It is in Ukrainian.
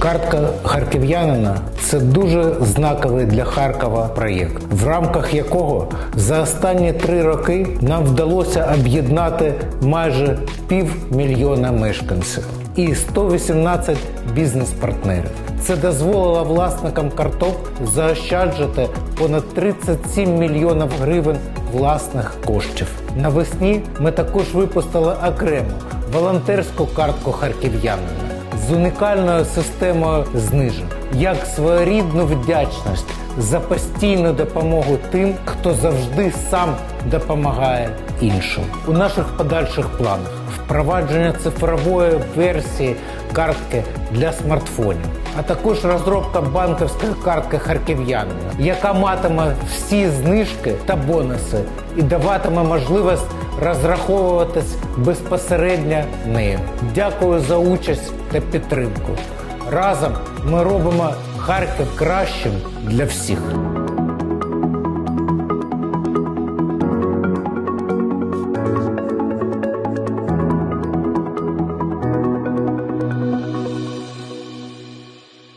Картка харків'янина це дуже знаковий для Харкова проєкт, в рамках якого за останні три роки нам вдалося об'єднати майже півмільйона мешканців і 118 бізнес-партнерів. Це дозволило власникам карток заощаджити понад 37 мільйонів гривень власних коштів. Навесні ми також випустили окрему волонтерську картку харків'янина з унікальною системою знижень, як своєрідну вдячність за постійну допомогу тим, хто завжди сам допомагає іншим. У наших подальших планах впровадження цифрової версії картки для смартфонів, а також розробка банківської картки харків'янина, яка матиме всі знижки та бонуси і даватиме можливість розраховуватись безпосередньо нею. Дякую за участь та підтримку. Разом ми робимо Харків кращим для всіх.